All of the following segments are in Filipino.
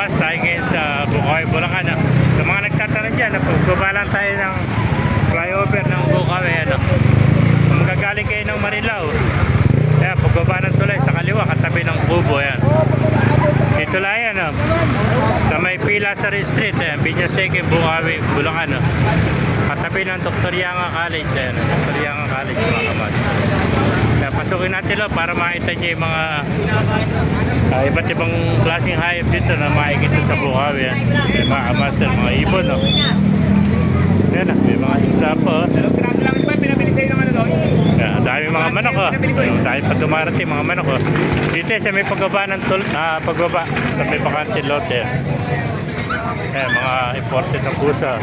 Kamas, tayo ngayon sa Bukawi, Bulacan. ah. Sa mga nagtatanong dyan, ah, pagbaba lang tayo ng flyover ng Bukawi. Ano. Kung magagaling kayo ng Marilao, Ayan, pagbaba ng tulay sa kaliwa, katabi ng kubo. Ayan. Dito lang yan. ah. Sa may Pilasari Street, ayan, Binyaseke, Bukawi, Bulacan. ah. Katabi ng Dr. Yanga College. Ayan, ah, Dr. College, mga kamas. Kaya pasukin natin lo para makita niyo yung mga ah, iba't ibang klaseng hayop dito na makikita sa Bukawi. Yan. May mga amaster, mga ibon. No? Yan na, may mga isla po. ng ano ang dami mga manok. Oh. Yung Dahil pa dumarating mga manok. Oh. Dito sa may pagbaba ng tul ah, pagbaba sa may bakante lote. Yan, mga imported na pusa.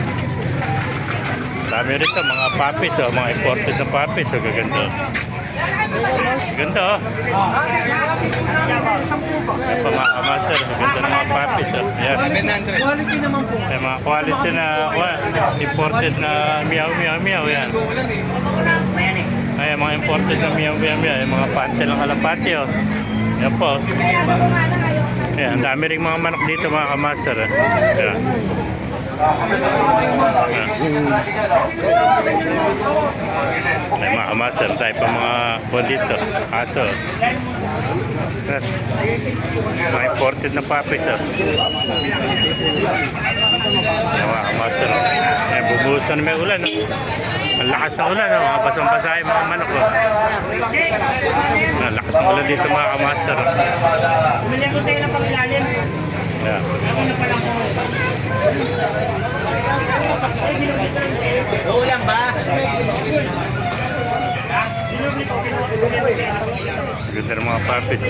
Dami rito, mga papis, oh, mga imported na papis. Oh, gaganda. Ganda, oh. Yan pa mga kamaster, ganda ng mga papis. Oh. Yan. Quality naman po. Yan, mga quality na well, imported na meow meow meow yan. Ay, mga imported na meow meow meow, yung mga pante ng kalapati oh. Yan po. Yan, ang dami ring mga manok dito mga kamaster. Eh. Yan. Yan. Kamaster tayo pa mga dito. Aso. Mga imported na papis oh. Mga kamaster. Eh, bubuhusan na may ulan. oh. Ang lakas ng ulan, oh. mga basang-basa yung mga manok. Oh. Ang lakas ng ulan dito mga oh. Bumili ko tayo ng pangilalim. Kita mau apa sih?